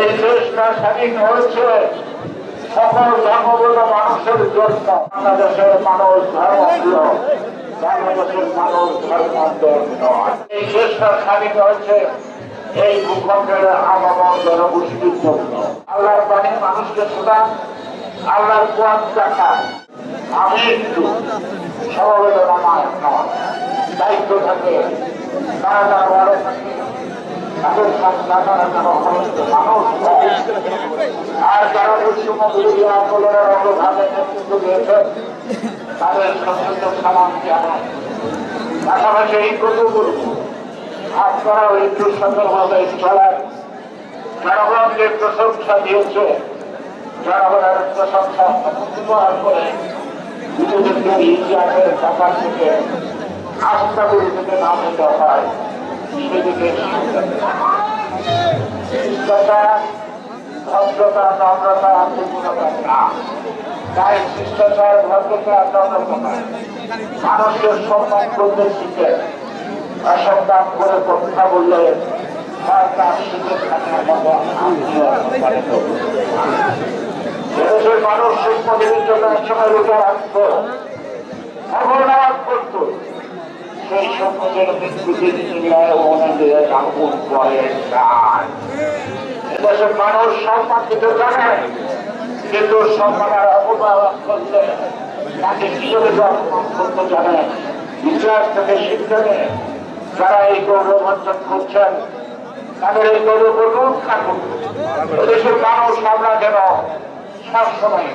এই দেশটা স্বাধীন হয়েছে। সকল ধর্মগত মানুষের জন্য। বাংলাদেশের মানুষ ধর্মপ্রিয় বাংলাদেশের মানুষ ধর্মান্তর নয়। এই দেশটা স্বাধীন হয়েছে এই ভূখণ্ডের আবহাওয়া জনগোষ্ঠীর জন্য। আল্লাহর বাণী মানুষকে শোনা আল্লাহর কোয়াদ দেখা আমি একটু সমবেদনা নয়, দায়িত্ব থাকে তারা আর যারা বৈষম্য বিরোধী আন্দোলনের অগ্রভাগে নেতৃত্ব দিয়েছেন তাদের সালাম জানান পাশাপাশি এই বলব আপনারা একটু সুন্দরভাবে চলেন জনগণকে প্রশংসা দিয়েছে জনগণের প্রশংসা ব্যবহার করে নিজেদেরকে ইতিহাসের ব্যাপার থেকে আস্থা করে থেকে না নিতে হয় শিষ্টতা ভদ্রতা নম্রতা আত্মীয়তা তাই শিষ্টাচার ভদ্রতা নম্রতা মানুষের সম্মান করতে করে কথা বললে মানুষ রোজা রাখতো অবনাদ করত সেই সম্পদের মৃত্যুকে চিল্লায় ওনাদের আগুন করে যায় এদেশের মানুষ সম্মান দিতে জানে কিন্তু সম্মানের অপব্যবহার করলে তাকে কীভাবে অপমান করতে জানে ইতিহাস থেকে নেয় যারা এই গৌরব অর্জন করছেন তাদের এই গৌরব রক্ষা করবে এদেশের মানুষ আমরা যেন সবসময়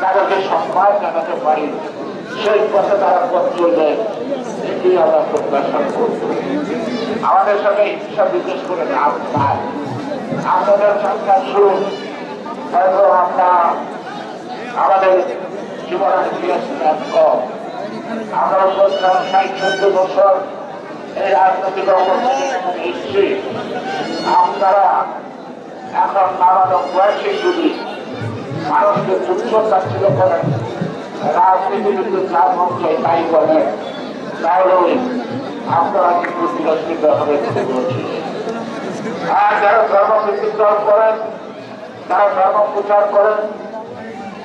তাদেরকে সম্মান জানাতে পারি। সেই পথে তারা পথ চলবে এটি আমরা প্রত্যাশা করব। আমাদের সাথে হিংসা বিশেষ করে লাভ নাই। আপনাদের সরকার শুরু। হয়তো আমরা আমাদের জীবনের কম। আমরা বলছিলাম ষাট চোদ্দ বছর এই রাজনৈতিক অবস্থানে এসছি। আপনারা এখন নানারকম বয়সে যদি মানুষকে তুচ্ছ তাচ্ছিল করেন রাজনীতিবিদদের যা মন চাই তাই করেন তাহলে আপনারা কিন্তু তিরস্কৃত হবে আর যারা ধর্ম বিচিত্রণ করেন তারা ধর্ম প্রচার করেন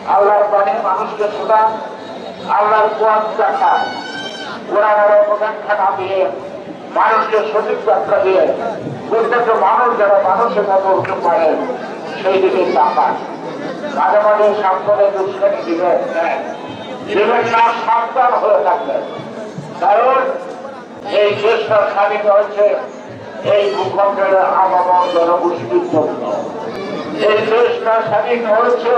আল্লাহর বাণী মানুষকে শোনা আল্লাহর কোয়াদ দেখা কোরআনের অপব্যাখ্যা না দিয়ে মানুষকে সঠিক ব্যাখ্যা দিয়ে প্রত্যেক মানুষ যারা মানুষের মতো উঠতে পারে সেই দিকে তাকান মাঝে মাঝে সাবধানে দুষ্কানি দিবেন কারণ এই দেশটা স্বাধীন হয়েছে এই ভূখণ্ডের জনগোষ্ঠীর জন্য। এই দেশটা স্বাধীন হয়েছে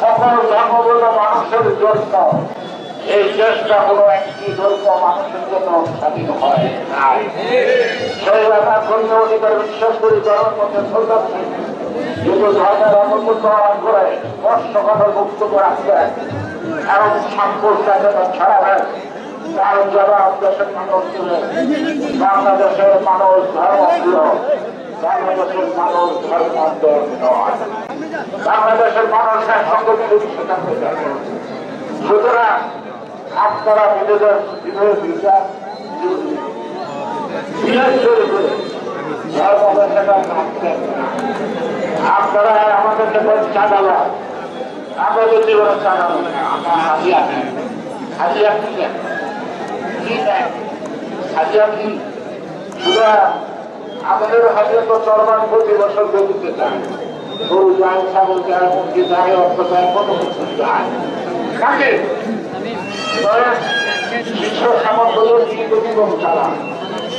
সকল ধর্মগত মানুষের জন্য। এই দেশটা কোনো একটি ধর্ম মানুষের জন্য স্বাধীন হয় সেই ব্যাপার ধর্মীয় অধিকার বিশ্বাস করি জনের কিন্তু ধর্মের অপপ্রচার করে স্পষ্ট কথা বক্তব্য রাখবেন এবং সম্পর্কটা যেন ছড়াবেন তার জবাব দেশের মানুষ দেবে। বাংলাদেশের মানুষ ধর্মপ্রিয় বাংলাদেশের মানুষ ধর্মান্তর নয়। বাংলাদেশের মানুষ একসঙ্গে মিলে সেটা প্রচার সুতরাং আপনারা নিজেদের ধর্ম। আপনারা আমাদেরকে বলেন চাঁদালা আমাদের জীবনে আমরা হাজিয়া হাজিয়া কি কি হাজিয়া কি আমাদের হাজিয়া তো চরমান প্রতি বছর গতিতে যায় গরু যায় ছাগল যায় মুরগি যায় অর্থ যায় কত কিছু যায় কাকে শিষ্য সামগ্রী কিন্তু জীবন চালা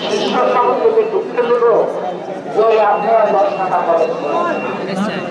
শিষ্য সামগ্রীকে ঢুকতে দেব ওই আপনারা দশ টাকা খরচ করেন।